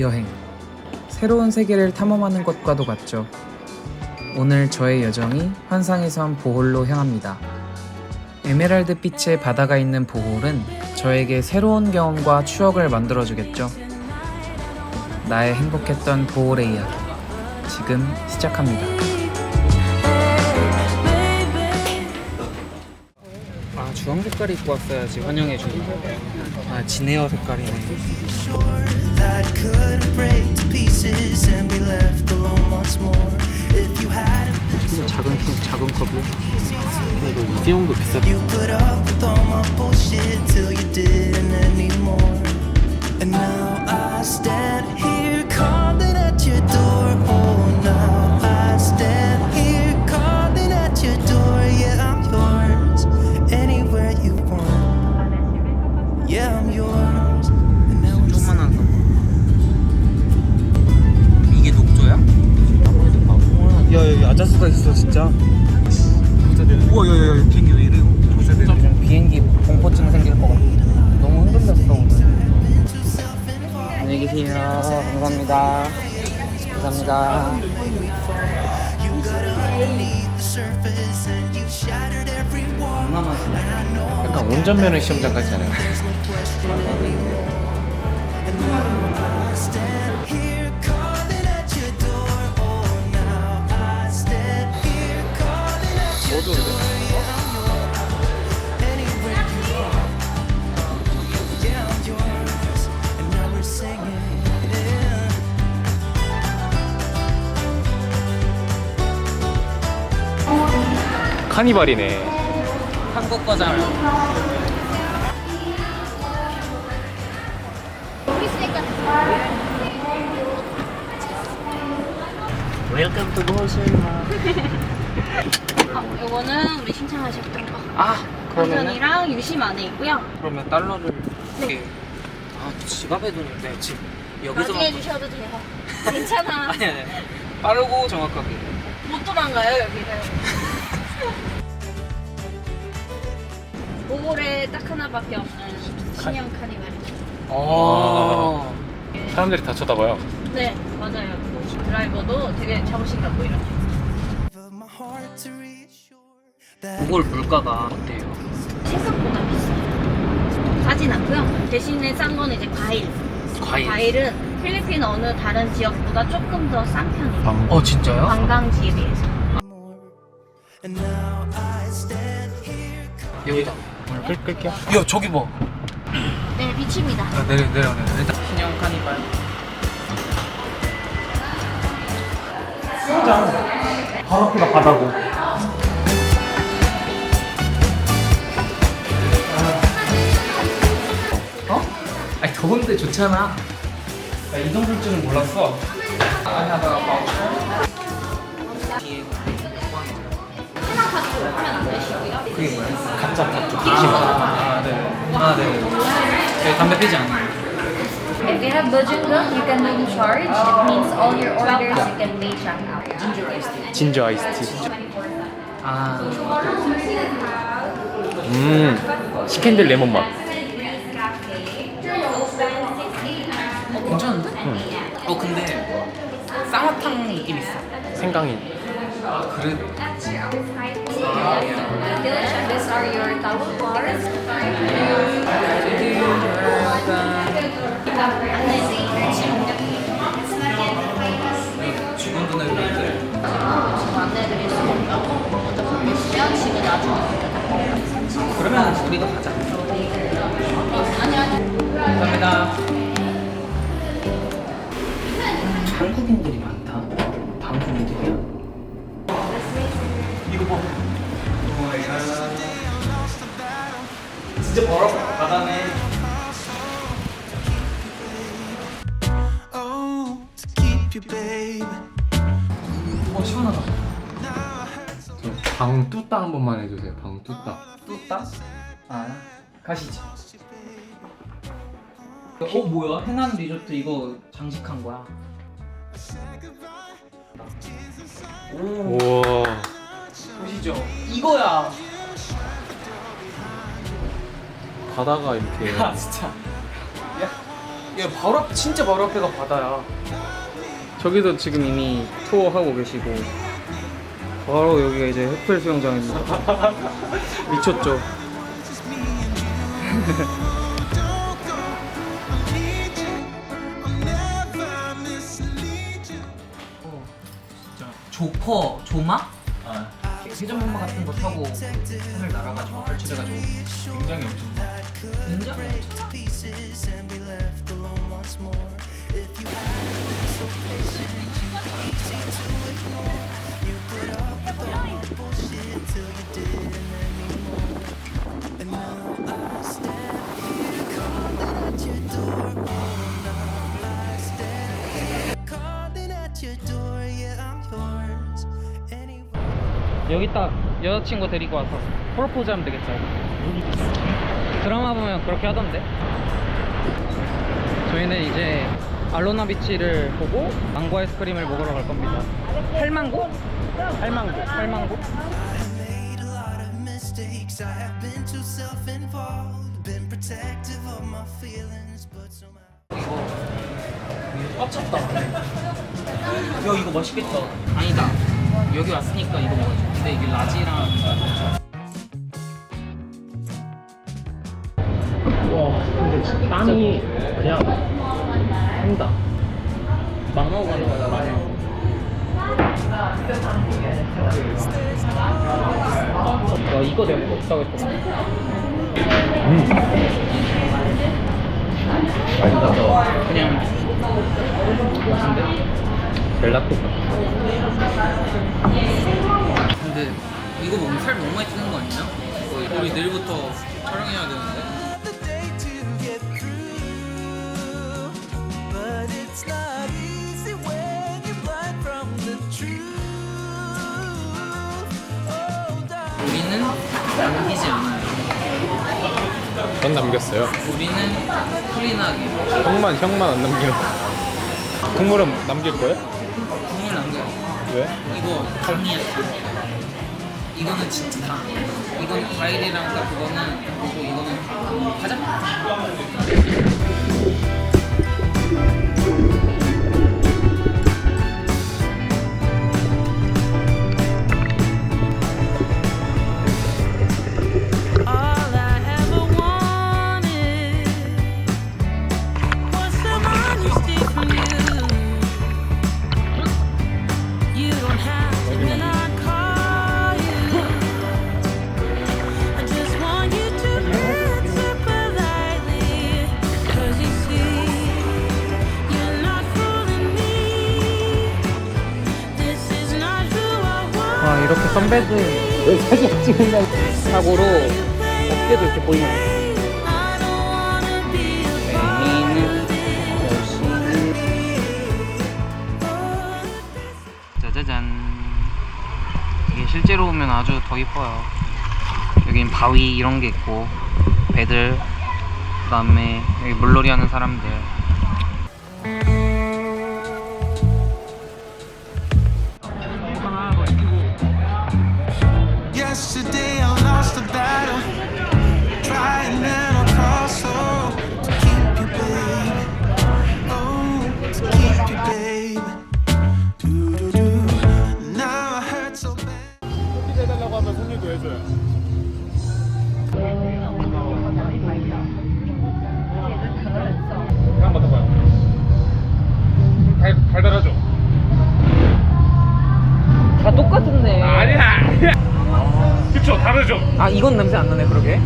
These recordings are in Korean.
여행. 새로운 세계를 탐험하는 것과도 같죠. 오늘 저의 여정이 환상의 섬 보홀로 향합니다. 에메랄드 빛의 바다가 있는 보홀은 저에게 새로운 경험과 추억을 만들어주겠죠. 나의 행복했던 보홀의 이야기. 지금 시작합니다. 주황 색깔 입고 왔어야지 환영해주니. 아, 진에어 색깔이네. 작은 컵, 작은 컵이요? 이거 이재용도 비싸. you 있어 진짜. 우와 야야야 비행기 왜 이래? 돼. 비행기 공포증 생길 것 같아. 너무 흔들렸어 오늘. 안녕히 계세요. 감사합니다. 감사합니다. You got underneath the surface and you shattered every wall. 얼마 맛이야? 약간 운전면허 시험장 같지 않아요? 카니발이네. 한국 거잖아. 웰컴 투 시네마. 어, 요거는 우리 신청하셨던 거. 아, 그러면은 버전이랑 유심 안에 있고요. 그러면 달러를 이렇게 아, 지갑에 돈인데 지금 여기서 나중에 주셔도 돼요. 괜찮아. 아니 아니. 빠르고 정확하게. 못 도망가요, 여기는. 보홀에 딱 하나밖에 없는 신형 카니발이죠. 어. 사람들이 다 쳐다봐요. 네, 맞아요. 드라이버도 되게 자부심 갖고 reassure that 보홀 물가가 어때요? 생각보다 비싸요. 싸진 않고요. 대신에 싼 거는 이제 과일. 과일. 과일은 필리핀 어느 다른 지역보다 조금 더 싼 편이에요. 어 진짜요? 관광지에 비해서. 여기다. 오늘 끌 끌게요. 야 저기 봐. 네, 비치입니다. 아, 내려 내려 내려. 일단 신형 카니발. 바로 앞에가 바다고. 어? 아니 더운데 좋잖아. 나 이 정도일 줄은 몰랐어. 아니 하다가 되시고요. 그게 뭐야? 가짜 다 아, 네. 아, 네. 저희 담배 피지 않아요. If you have budget milk, you can do in charge. It means all your orders you can pay check out. 진저 아이스티. 아, 음. 시캔들 레몬 맛. 어, 괜찮은데? 어, 근데 쌍화탕 느낌 있어. 생강이. 그래. 집에 나중에 그러면 우리가 가자. 감사합니다. 한국인들이 많다. 한국인들이야? 진짜 바로 바다네. Oh, to keep you, babe. 어 시원하다. 방 뚜따 한 번만 해주세요. 방 뚜따. 뚜따? 아 가시지. 어 뭐야? 해남 리조트 이거 장식한 거야. 오 우와. 보시죠. 이거야. 바다가 이렇게. 야 진짜. 야, 야 바로 앞 진짜 바로 앞에가 바다야. 저기도 지금 이미 투어 하고 계시고 바로 여기가 이제 흑펠 수영장입니다. 미쳤죠. 어, 진짜 조커 조마? 회전목마 같은 거 타고 하늘 날아가지고 탈출해가지고 굉장히 엄청 Oh. 여기 딱 여자친구 데리고 와서 프로포즈 하면 되겠어요 드라마 보면 그렇게 하던데? 저희는 이제 알로나 비치를 보고 망고 아이스크림을 먹으러 갈 겁니다. feelings, but somehow. 이거 꽉 찼다. 야 이거 맛있겠다. 아니다. 여기 왔으니까 이거 먹어야지. 근데 이게 라지랑 땅이 그냥 한다. 망하고 가는 거야 망하고 야 이거 내가 먹었다고 했던 그냥 맛인데? 젤라또 근데 이거 먹으면 살 너무 많이 찌는 거 아니냐? 우리 내일부터 촬영해야 되는데 전 남겼어요. 우리는 클린하게 형만 형만 안 남기는. 국물은 남길 거예요? 국물 남겨요 왜? 이거 당이야 이거는 진짜 당 이건 과일이랑 딱 그거는 그리고 이거는 당 가자 선배들 사진 찍는 사고로 어깨도 이렇게 보이면 짜자잔. 이게 실제로 보면 아주 더 이뻐요. 여긴 바위 이런 게 있고 배들 그 다음에 여기 물놀이 하는 사람들 이건 냄새 안 나네 그러게.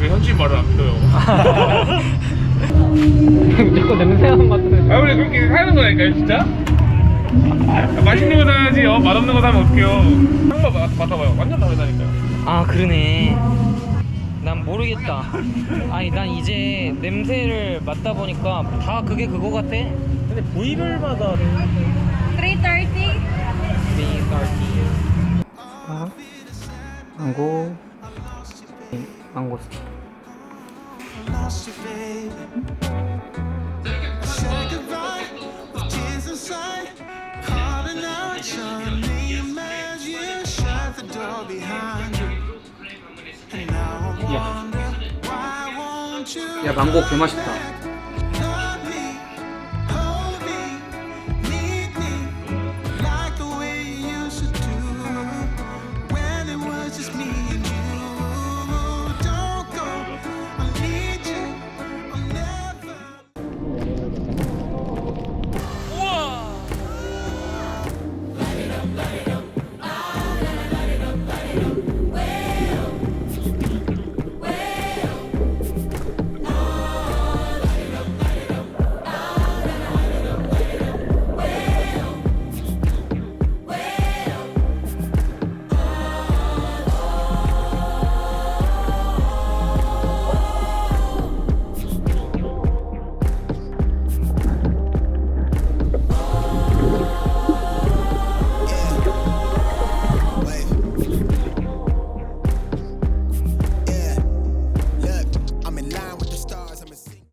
왜 현지인 말을 안 믿어요? 자꾸 냄새나는 것 같은데 아 원래 그렇게 사는 거라니까요 진짜? 아, 맛있는 거 사야지 어 맛없는 거 사면 어떡해요? 한번 맡- 맡아봐요. 완전 다르다니까요. 아 그러네. 난 모르겠다. 아니 난 이제 냄새를 맡다 보니까 다 그게 그거 같아? 근데 부위별마다 330. 아, 망고 망고스틴 야 망고 개맛있다